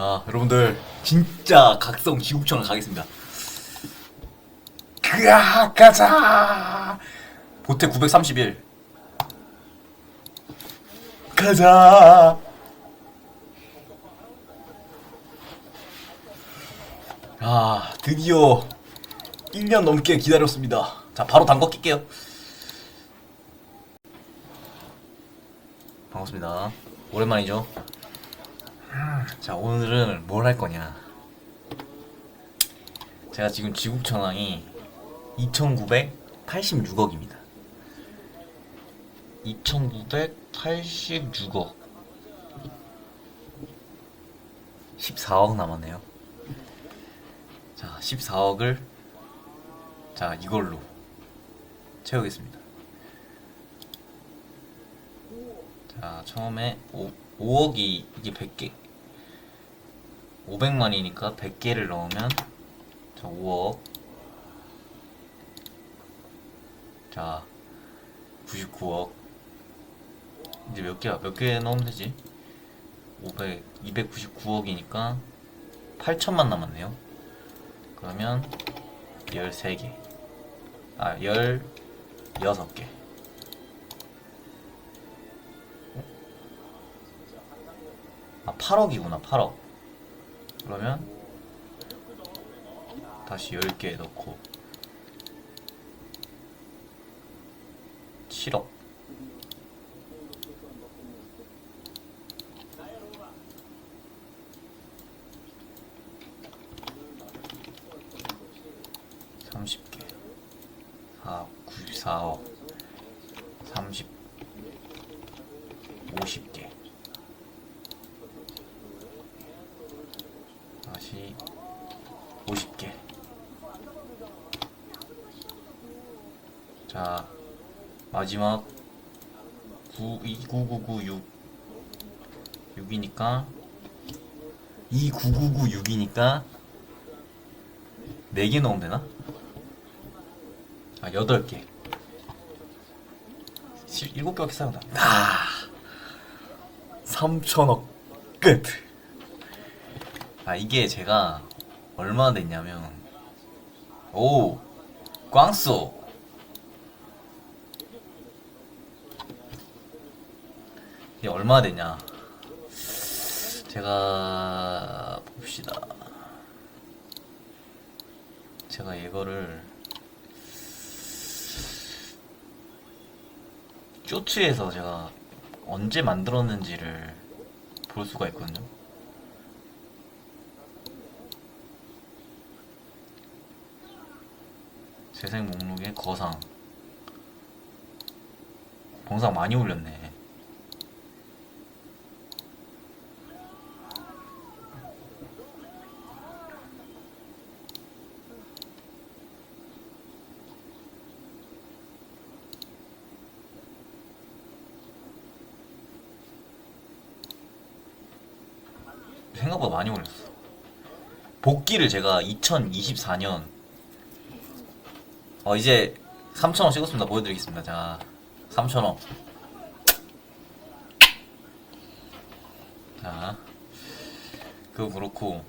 아 여러분들 진짜 각성 지국천을 가겠습니다. 그야 가자. 보태 931. 가자. 아 드디어 1년 넘게 기다렸습니다. 자 바로 담궈 낄게요. 반갑습니다. 오랜만이죠. 자 오늘은 뭘 할 거냐? 제가 지금 지국 천왕이 2986억입니다. 2986억. 14억 남았네요. 자 14억을 자 이걸로 채우겠습니다. 자 처음에 5, 5억이 이게 100개 500만이니까 100개를 넣으면 자 5억. 자 99억. 이제 몇 개야? 몇 개 넣으면 되지? 500 299억이니까 8천만 남았네요. 그러면 13개. 아 16개. 아 8억이구나 8억 그러면 다시 10개 넣고 7억. 삼십 개. 4, 94억 30 50개 다시 50개. 자, 마지막 9, 29996 6이니까 29996이니까 4개 넣으면 되나? 아, 8개. 7개밖에 사용다. 아! 3천억 끝! 아 이게 제가 얼마나 됐냐면 오 꽝쏘 이게 얼마나 됐냐? 제가 봅시다. 제가 이거를 쇼츠에서 제가 언제 만들었는지를 볼 수가 있거든요. 재생 목록에 거상. 동상 많이 올렸네 생각보다 많이 올렸어 복귀를 제가 2024년 어 이제 3,000원 찍었습니다. 보여드리겠습니다. 자, 3,000원. 자, 그거 그렇고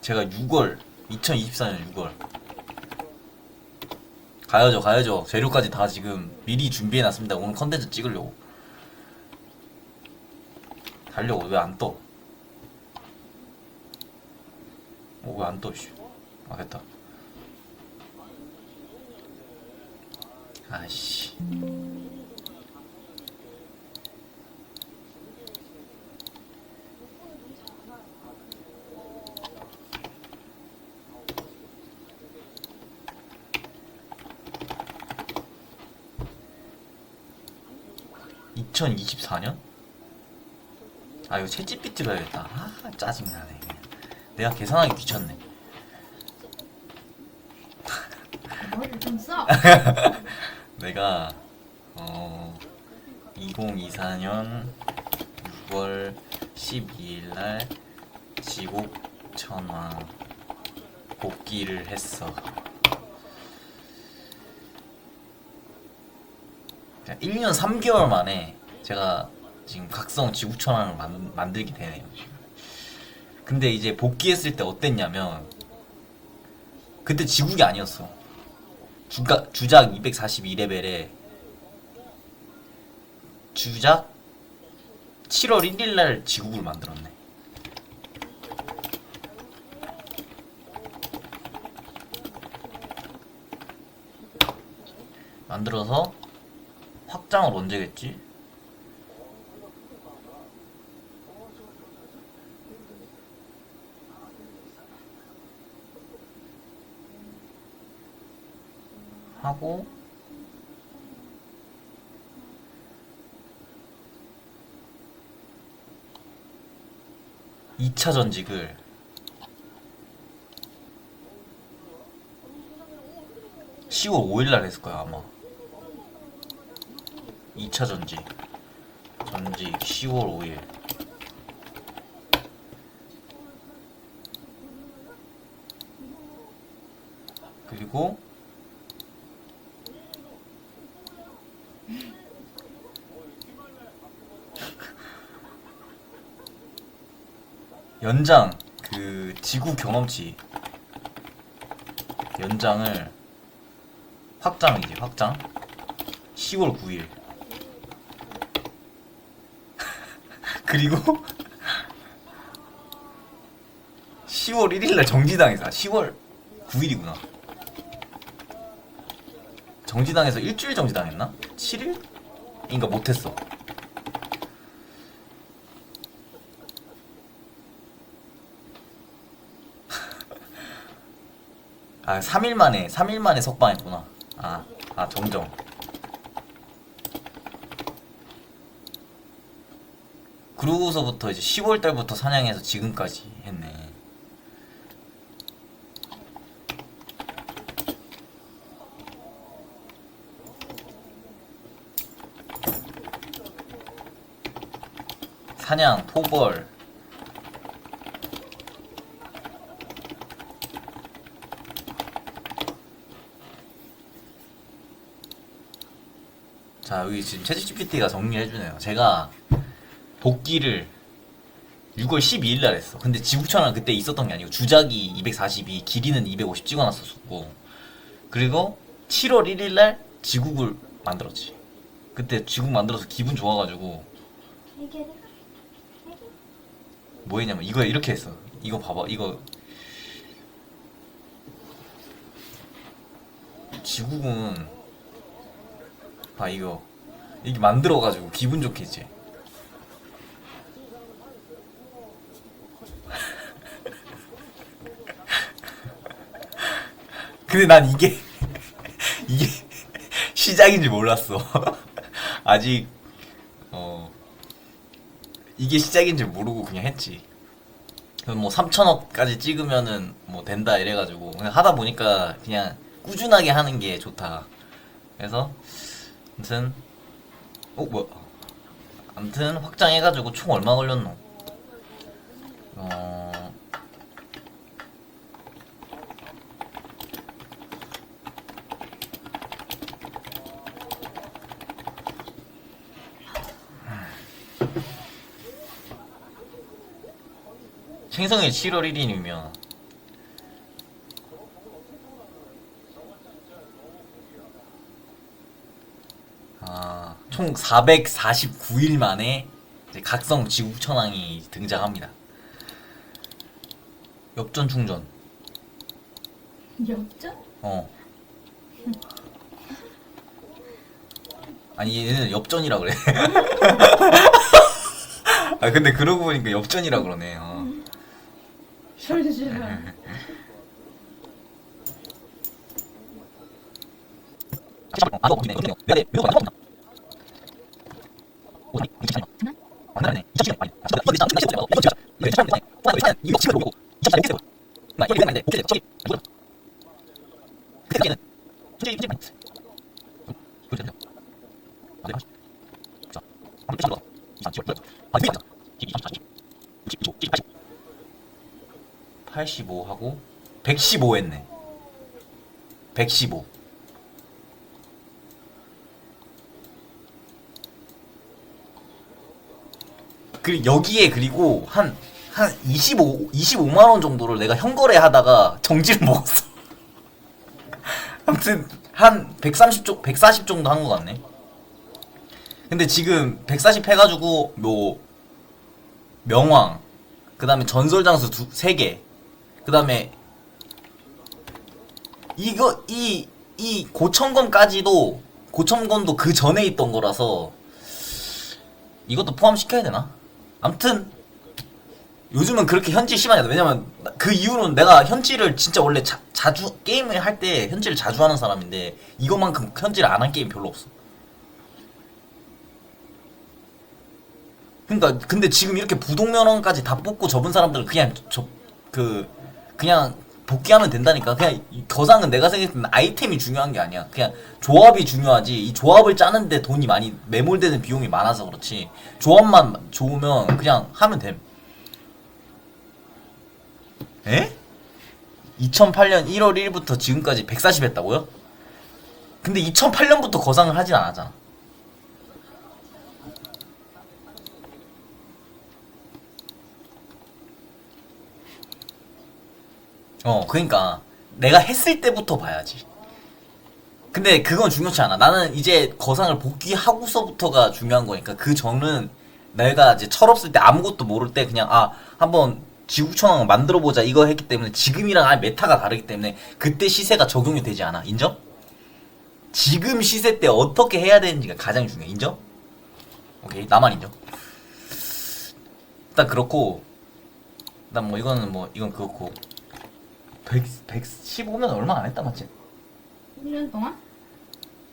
제가 6월 2024년 6월 가야죠, 가야죠. 재료까지 다 지금 미리 준비해놨습니다. 오늘 컨텐츠 찍으려고. 달려고 왜 안 떠? 어, 왜안 떠? 씨. 아 됐다. 아이씨. (2024년) 아 이거 채찌삐 찍어야겠다 아 짜증나네. 내가 계산하기 귀찮네 머리를 좀 써. 내가 어 2024년 6월 12일 날 지곡 천왕 복귀를 했어. 그냥 1년 3개월 만에 제가 지금 각성 지구천왕을 만, 만들게 되네요. 지금. 근데 이제 복귀했을 때 어땠냐면 그때 지국이 아니었어. 주가, 주작 242레벨에 주작 7월 1일날 지국을 만들었네. 만들어서 확장을 언제겠지? 하고 이차 전직을 (10월 5일날) 했을 거야 아마. 2차 전직. 전직 10월 5일. 그리고 연장 그 지구 경험치. 연장을 확장이지 확장. 10월 9일. 그리고 10월 1일날 정지당해서 10월 9일이구나. 정지당해서 일주일 정지당했나? 7일? 인가 못했어 아 3일 만에 3일 만에 석방했구나. 아, 아 정정. 그러고서부터 이제 10월 달부터 사냥해서 지금까지 했네. 사냥 포벌 자 여기 지금 채찌PT가 정리해주네요. 제가 복귀를 6월 12일 날 했어. 근데 지구촌은 그때 있었던 게 아니고 주작이 242 길이는 250 찍어놨었고. 그리고 7월 1일 날 지국을 만들었지. 그때 지국 만들어서 기분 좋아가지고 뭐 했냐면 이거 이렇게 했어. 이거 봐봐. 이거 지국은 봐 이거. 이게 만들어가지고 기분 좋게 했지 근데 난 이게 이게 시작인지 몰랐어. 아직 어 이게 시작인지 모르고 그냥 했지. 뭐 3천억까지 찍으면은 뭐 된다 이래가지고 그냥 하다 보니까 그냥 꾸준하게 하는 게 좋다. 그래서 아무튼 어 뭐야? 아무튼 확장해가지고 총 얼마 걸렸노? 어. 생성일 7월 1일이면 아, 총 449일 만에 각성 지구 천왕이 등장합니다. 엽전 충전. 역전? 어. 아니 얘는 엽전이라 그래. 아 근데 그러고 보니까 엽전이라 그러네. 어. 아, 너. 내가 내? 오, 85 하고 115 했네. 115. 그 여기에 그리고 한 한 25, 25만 원 정도를 내가 현거래 하다가 정지를 먹었어. 아무튼 한 130 쪽, 140 정도 한 것 같네. 근데 지금 140 해가지고 뭐 명왕, 그 다음에 전설장수 두, 3개, 그 다음에 이거 이 이 고천검까지도 고천검도 그 전에 있던 거라서 이것도 포함시켜야 되나? 암튼 요즘은 그렇게 현질 심하냐 왜냐면 그 이후로는 내가 현질을 진짜 원래 자, 자주 게임을 할 때 현질을 자주 하는 사람인데 이것만큼 현질을 안 한 게임 별로 없어. 그러니까 근데 지금 이렇게 부동면허까지 다 뽑고 접은 사람들은 그냥 저 그 그냥 복귀하면 된다니까. 그냥 이 거상은 내가 생각했을 때는 아이템이 중요한 게 아니야. 그냥 조합이 중요하지. 이 조합을 짜는데 돈이 많이 매몰되는 비용이 많아서 그렇지. 조합만 좋으면 그냥 하면 됨. 에? 2008년 1월 1일부터 지금까지 140 했다고요? 근데 2008년부터 거상을 하진 않았잖아 어, 그러니까 내가 했을 때부터 봐야지. 근데 그건 중요치 않아. 나는 이제 거상을 복귀하고서부터가 중요한 거니까 그 전은 내가 이제 철없을 때 아무것도 모를 때 그냥 아 한번 지구촌왕 만들어 보자 이거 했기 때문에 지금이랑 아예 메타가 다르기 때문에 그때 시세가 적용이 되지 않아. 인정? 지금 시세 때 어떻게 해야 되는지가 가장 중요해. 인정? 오케이 나만 인정. 일단 그렇고 일단 뭐 이거는 뭐 이건 그렇고 100, 115면 얼마 안 했다 맞지? 1년 동안?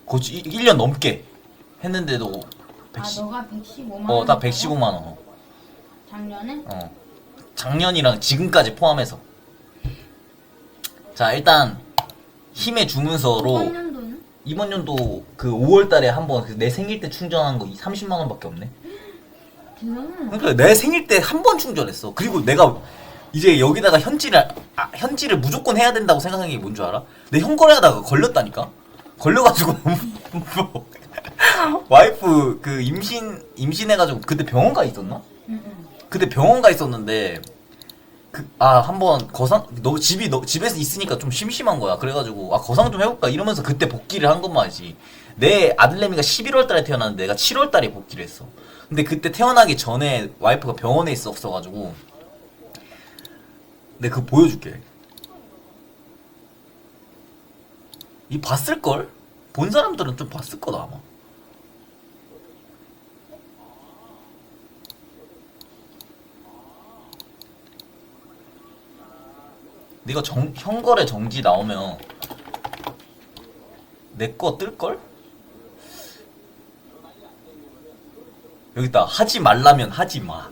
거치 1년 넘게 했는데도 110, 아 너가 115만 어, 딱원 115만 원. 어. 작년에? 어. 작년이랑 지금까지 포함해서. 자, 일단 힘의 주문서로 이번 연도 그 5월 달에 한번 내 생일 때 충전한 거 30만 원밖에 없네. 그러니까 내 생일 때 한 번 충전했어. 그리고 내가 이제 여기다가 현질을 아, 현질을 무조건 해야 된다고 생각한 게 뭔 줄 알아? 내 현거래하다가 걸렸다니까. 걸려가지고 뭐 와이프 그 임신 임신해가지고 그때 병원 가 있었나? 그때 병원 가 있었는데 그 아 한번 거상 너 집이 너 집에서 있으니까 좀 심심한 거야. 그래가지고 아 거상 좀 해볼까 이러면서 그때 복귀를 한 것만이지. 내 아들내미가 11월 달에 태어났는데 내가 7월 달에 복귀를 했어. 근데 그때 태어나기 전에 와이프가 병원에 있었어가지고 내가 그거 보여줄게. 이 봤을 걸? 본 사람들은 좀 봤을 거다 아마. 네가 정, 현거래 정지 나오면 내 거 뜰걸? 여기 있다 하지 말라면 하지 마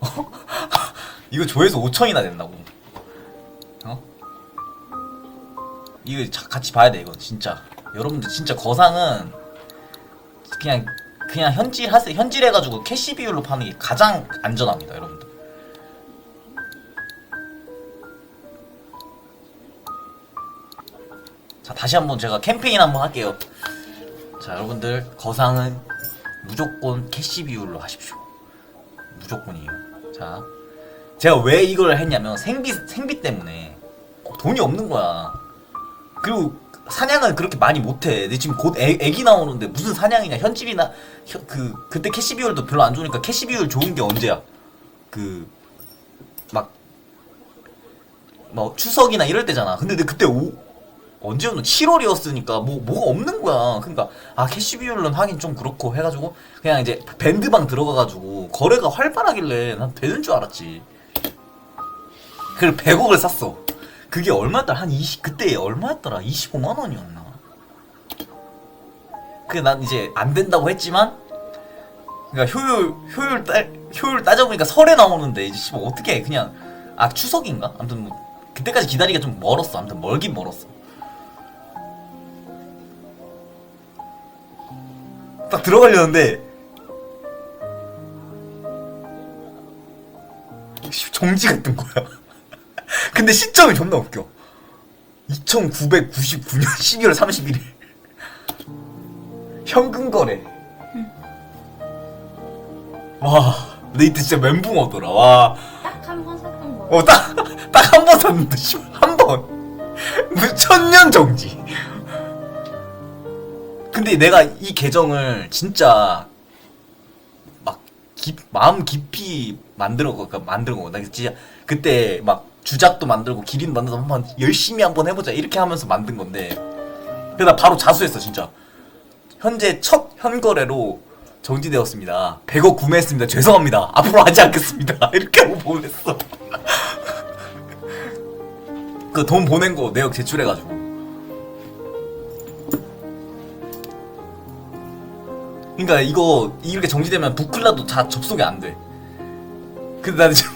어? 이거 조회수 5천이나 된다고 이거 자- 같이 봐야 돼 이거 진짜. 여러분들 진짜 거상은 그냥 그냥 현질 하세요 현질 해가지고 캐시 비율로 파는 게 가장 안전합니다 여러분들. 자 다시 한번 제가 캠페인 한번 할게요. 자 여러분들 거상은 무조건 캐시 비율로 하십시오. 무조건이에요. 자 제가 왜 이걸 했냐면 생비 생비 때문에 어, 돈이 없는 거야 그리고 사냥을 그렇게 많이 못해 근데 지금 곧 애, 애기 나오는데 무슨 사냥이냐 현질이나 현- 그 그때 캐시 비율도 별로 안 좋으니까 캐시 비율 좋은 게 언제야 그막 뭐 추석이나 이럴 때잖아. 근데 내 그때 오 언제였나? 7월이었으니까 뭐 뭐가 없는 거야. 그러니까 아 캐시 비율은 하긴 좀 그렇고 해가지고 그냥 이제 밴드방 들어가가지고 거래가 활발하길래 난 되는 줄 알았지. 그걸 100억을 샀어. 그게 얼마였더라? 한 20, 그때 얼마였더라? 25만 원이었나? 그게 난 이제 안 된다고 했지만 그러니까 효율 효율 따 효율 따져보니까 설에 나오는데 이제 씨발 어떻게 해 그냥 아 추석인가? 아무튼 뭐 그때까지 기다리기가 좀 멀었어. 아무튼 멀긴 멀었어. 딱 들어가려는데 씨, 정지가 뜬 거야. 근데 시점이 존나 웃겨. 2999년 12월 31일. 현금 거래. 와, 근데 이때 진짜 멘붕 오더라. 와, 딱 한번 어, 딱, 딱 한 번 샀는데, 씨, 한 번. 무슨 천년 정지. 근데 내가 이 계정을 진짜 막 깊, 마음 깊이 만들어 그 만든 거. 나 진짜 그때 막 주작도 만들고 기린 만들어서 한번 열심히 한번 해보자 이렇게 하면서 만든 건데. 나 바로 자수했어 진짜. 현재 첫 현거래로 정지되었습니다. 100억 구매했습니다. 죄송합니다. 앞으로 하지 않겠습니다. 이렇게 하고 보냈어. 그 돈 보낸 거 내역 제출해가지고. 그러니까 이거 이렇게 정지되면 부클라도 다 접속이 안 돼. 근데 나는 지금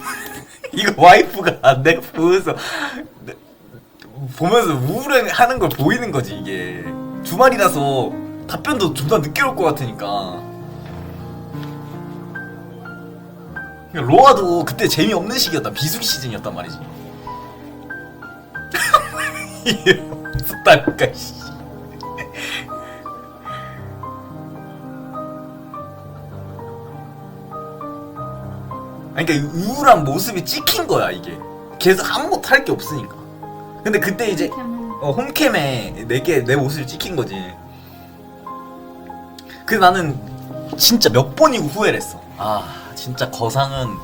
이거 와이프가 내가 보면서 보면서 우울해하는 걸 보이는 거지 이게 주말이라서 답변도 존나 늦게 올 것 같으니까. 그러니까 로아도 그때 재미없는 시기였다 비수기 시즌이었단 말이지. 이게 무섭다니까 씨. 아니, 그러니까 우울한 모습이 찍힌 거야 이게. 계속 아무것도 할 게 없으니까. 근데 그때 이제 어, 홈캠에 내게 내 모습을 찍힌 거지. 그 나는 진짜 몇 번이고 후회를 했어. 아 진짜 거상은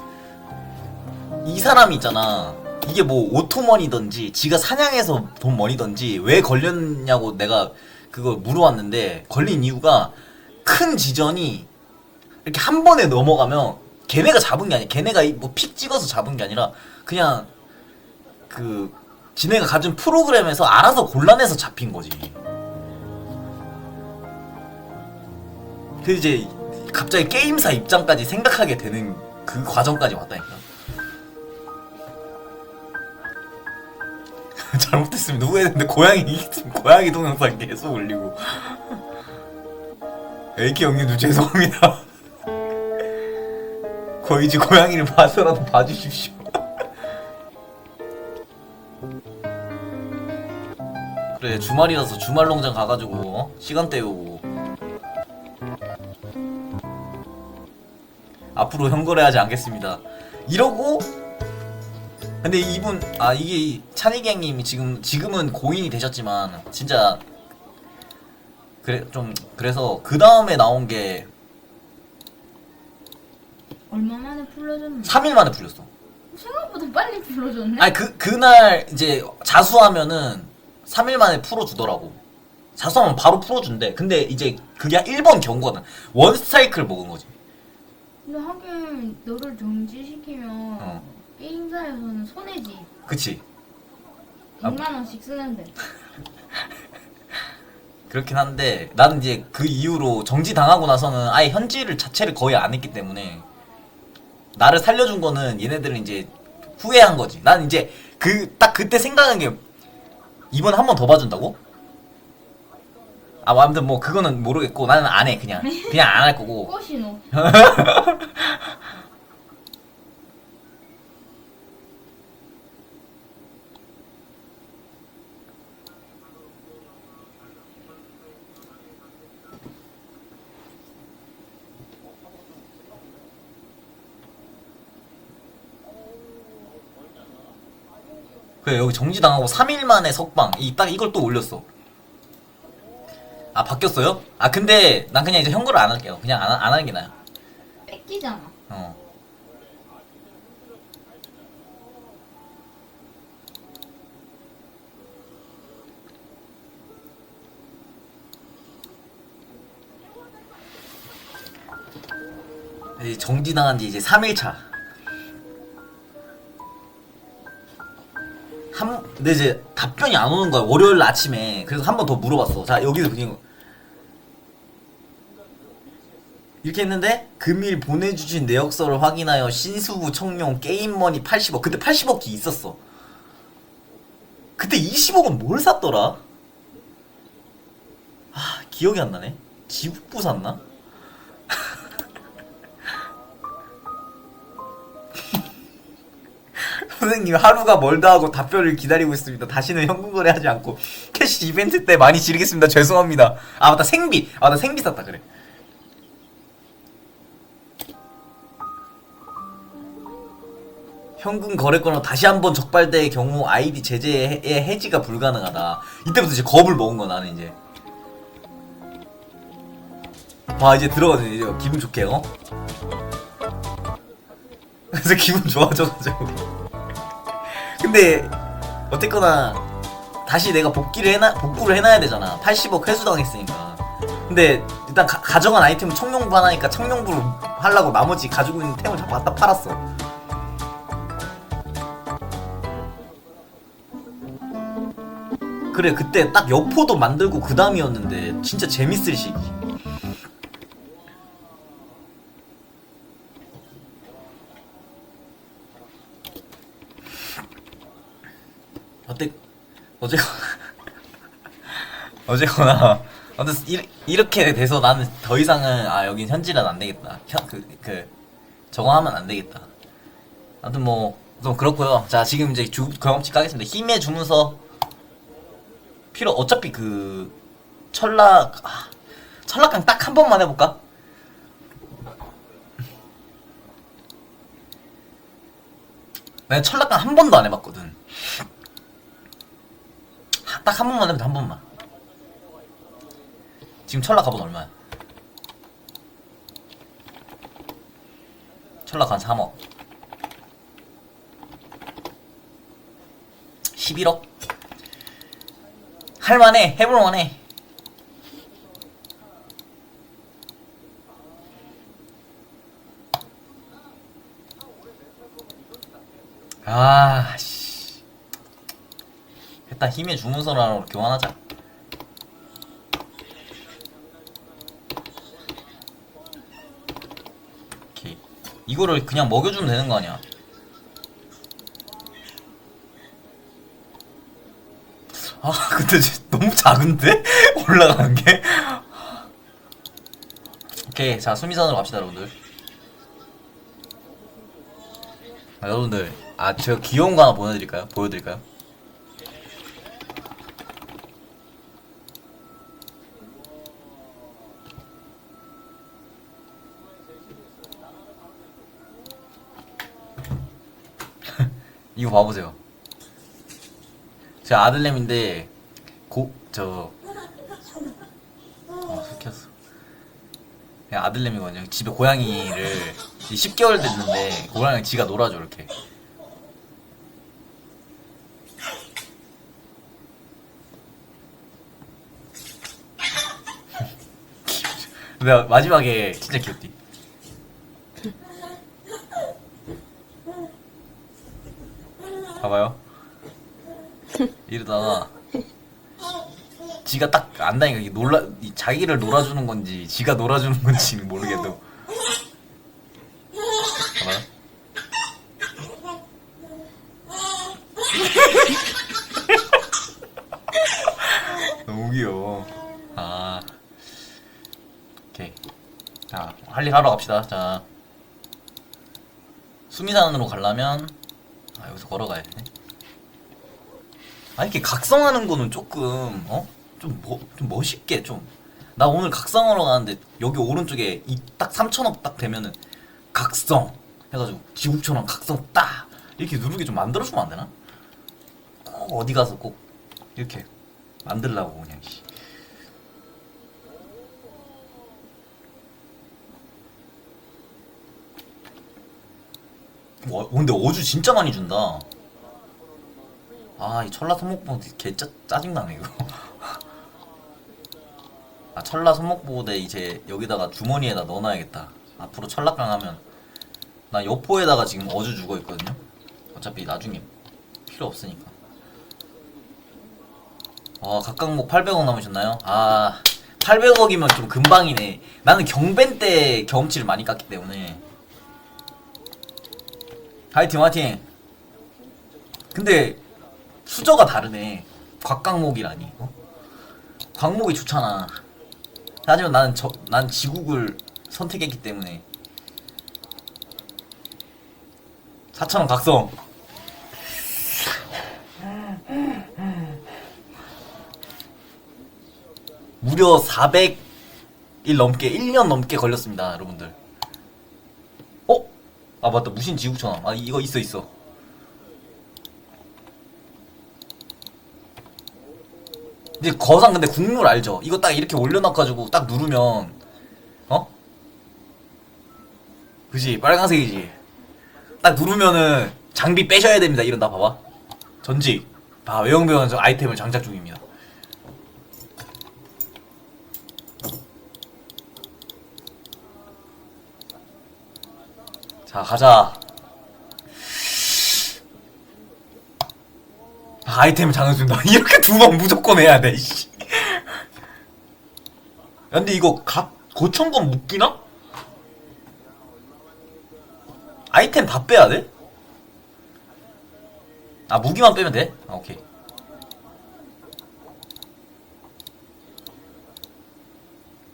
이 사람이 있잖아. 이게 뭐 오토머니던지 지가 사냥해서 돈 머니던지 왜 걸렸냐고 내가 그걸 물어봤는데 걸린 이유가 큰 지전이 이렇게 한 번에 넘어가면 걔네가 잡은 게 아니야. 걔네가 뭐 픽 찍어서 잡은 게 아니라 그냥 그 지네가 가진 프로그램에서 알아서 골라내서 잡힌 거지. 그 이제 갑자기 게임사 입장까지 생각하게 되는 그 과정까지 왔다니까. 잘못했습니다. 후회했는데 고양이 고양이 동영상 계속 올리고. AK 형님도 죄송합니다. 거의 이제 고양이를 봐서라도 봐주십시오. 그래 주말이라서 주말 농장 가가지고 어? 시간 때우고 앞으로 현거래하지 않겠습니다. 이러고 근데 이분 아 이게 찬이갱님이 지금 지금은 고인이 되셨지만 진짜 그래 좀 그래서 그 다음에 나온 게 얼마 만에 풀려줬나? 3일 만에 풀렸어. 생각보다 빨리 풀려줬네. 아니 그 그날 이제 자수하면은 3일 만에 풀어주더라고. 자수하면 바로 풀어준대. 근데 이제 그게 1번 경고는 원 스트라이크를 먹은 거지. 근데 하긴 너를 정지시키면 어. 게임사에서는 손해지. 그치? 아. 100만 원씩 쓰는데. 그렇긴 한데 나는 이제 그 이후로 정지 당하고 나서는 아예 현질을 자체를 거의 안 했기 때문에 나를 살려준 거는 얘네들은 이제 후회한 거지. 난 이제 그 딱 그때 생각한 게 이번 한 번 더 봐준다고? 아, 뭐 아무튼 뭐 그거는 모르겠고 나는 안 해 그냥 그냥 안 할 거고. 꽃이 노. 그래 여기 정지당하고 3일 만에 석방 이 딱 이걸 또 올렸어 아 바뀌었어요? 아 근데 난 그냥 이제 현금을 안 할게요 그냥 안, 안 하는 게 나아 뺏기잖아. 어. 이 정지당한 지 이제 3일차. 한, 근데 이제 답변이 안 오는 거야. 월요일 아침에. 그래서 한 번 더 물어봤어. 자, 여기서 그냥. 이렇게 했는데, 금일 보내주신 내역서를 확인하여 신수부 청룡 게임머니 80억. 그때 80억이 있었어. 그때 20억은 뭘 샀더라? 아, 기억이 안 나네. 지북부 샀나? 선생님 하루가 멀다 하고 답변을 기다리고 있습니다. 다시는 현금 거래하지 않고 캐시 이벤트 때 많이 지르겠습니다. 죄송합니다. 아 맞다 생비. 아 나 생비 샀다 그래. 현금 거래권으로 다시 한번 적발될 경우 아이디 제재의 해지가 불가능하다. 이때부터 이제 겁을 먹은 거 나는 이제. 와 이제 들어가서 이제 기분 좋게 어? 그래서 기분 좋아져가지고. 근데 어쨌거나 다시 내가 복귀를 해놔 복구를 해놔야 되잖아. 80억 회수 당했으니까. 근데 일단 가, 가져간 아이템은 청룡부 하나니까 청룡부를 하려고 나머지 가지고 있는 템을 다 갖다 팔았어. 그래 그때 딱 여포도 만들고 그 다음이었는데 진짜 재밌을 시기. 어때 어제가 어제거나 아무튼 이- 이렇게 돼서 나는 더 이상은 아 여긴 현질은 안 되겠다. 현, 그, 그 저거 하면 안 되겠다. 아무튼 뭐좀 그렇고요. 자 지금 이제 주, 경험치 까겠습니다. 힘의 주문서 필요 어차피 그 철락 아, 철락강 딱 한 번만 해볼까? 내가 철락강 한 번도 안 해봤거든. 딱 한 번만 해보한 번만. 지금 철락 가본 얼마야? 철락 한 3억. 11억? 할만해. 해볼만해. 아, 씨. 일단 힘의 주문서로 교환하자. 오케이. 이거를 그냥 먹여주면 되는 거 아니야? 아, 근데 쟤 너무 작은데? 올라가는 게? 오케이, 자, 수미선으로 갑시다, 여러분들. 아, 여러분들, 아, 제가 귀여운 거 하나 보여드릴까요? 보여드릴까요? 이거 봐보세요. 제 아들내미인데 고저 어, 숙혔어. 그냥 아들내미거든요. 집에 고양이를 이제 10개월 됐는데 고양이 지가 놀아줘 이렇게. 근데 마지막에 진짜 귀엽디. 봐봐요. 이러다가 지가 딱 안다니까 이게 놀라 이 자기를 놀아주는 건지 지가 놀아주는 건지 모르겠도. 봐봐요. 너무 귀여워. 아. 오케이. 자, 할 일 하러 갑시다. 자. 수미산으로 가려면 아, 여기서 걸어가야 되네. 아, 이렇게 각성하는 거는 조금, 어? 좀, 뭐, 좀 멋있게 좀. 나 오늘 각성하러 가는데, 여기 오른쪽에 이 딱 3천억 딱 되면은, 각성! 해가지고, 지국처럼 각성 딱! 이렇게 누르게 좀 만들어주면 안 되나? 꼭 어디 가서 꼭, 이렇게, 만들라고, 그냥, 와, 근데 어주 진짜 많이 준다. 아, 이 철라 손목보 개 짜, 짜증나네, 이거. 아, 철라 손목보대 이제 여기다가 주머니에다 넣어놔야겠다. 앞으로 철락강 하면. 나 여포에다가 지금 어주 주고 있거든요. 어차피 나중에 필요 없으니까. 아, 각각목 800억 남으셨나요? 아, 800억이면 좀 금방이네. 나는 경벤 때 경험치를 많이 깠기 때문에. 화이팅 화이팅. 근데 수저가 다르네. 곽강목이라니. 어? 광목이 좋잖아. 하지만 나는 저, 난 지국을 선택했기 때문에. 4천원 각성. 무려 400일 넘게 1년 넘게 걸렸습니다 여러분들. 어? 아 맞다. 무신 지구촌 아 이거 있어 있어. 이제 거상 근데 국룰 알죠? 이거 딱 이렇게 올려놔가지고 딱 누르면 어? 그지? 빨간색이지? 딱 누르면은 장비 빼셔야 됩니다. 이런다 봐봐. 전지 봐 외형병원 아이템을 장착 중입니다. 자 가자. 아, 아이템을 장착준다. 이렇게 두 번 무조건 해야 돼. 이씨. 야, 근데 이거 각 고천 건 묶이나? 아이템 다 빼야 돼? 아 무기만 빼면 돼? 아 오케이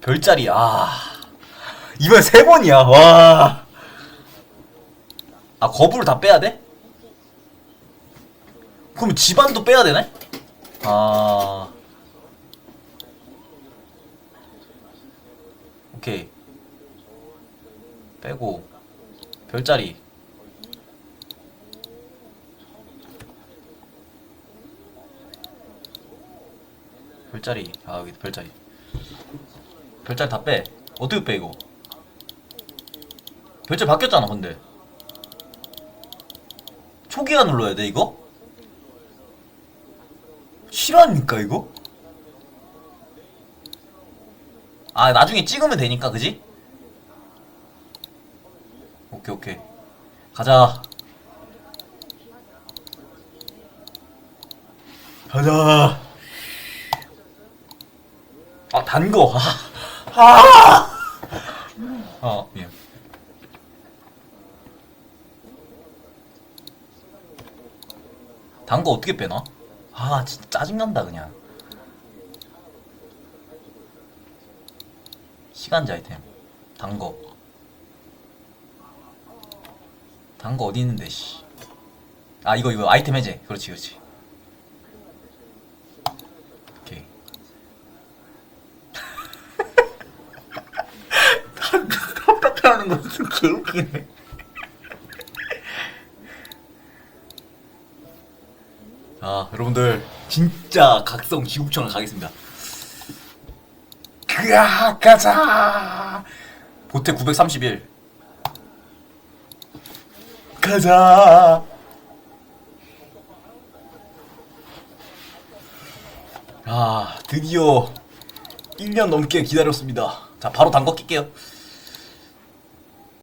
별자리 아 이번 세 번이야 와. 아 거부를 다 빼야 돼? 그럼 집안도 빼야 되네? 아. 오케이. 빼고. 별자리. 별자리. 아 여기 별자리. 별자리 다 빼. 어떻게 빼 이거? 별자리 바뀌었잖아 근데 초기화 눌러야 돼 이거? 실화입니까 이거? 아 나중에 찍으면 되니까 그지? 오케이 오케이 가자 가자 아 단거 아, 아! 아 미안 단 거 어떻게 빼나? 아 진짜 짜증난다 그냥. 시간제 아이템. 단거. 단 거 어디 있는데 씨. 아 이거 이거 아이템 해제. 그렇지 그렇지. 오케이. 어떻게 하는 거 개웃기네 자 여러분들 진짜 각성 지국천을 가겠습니다. 그야 가자! 보태 931 가자! 아 드디어 1년 넘게 기다렸습니다. 자 바로 단거 낄게요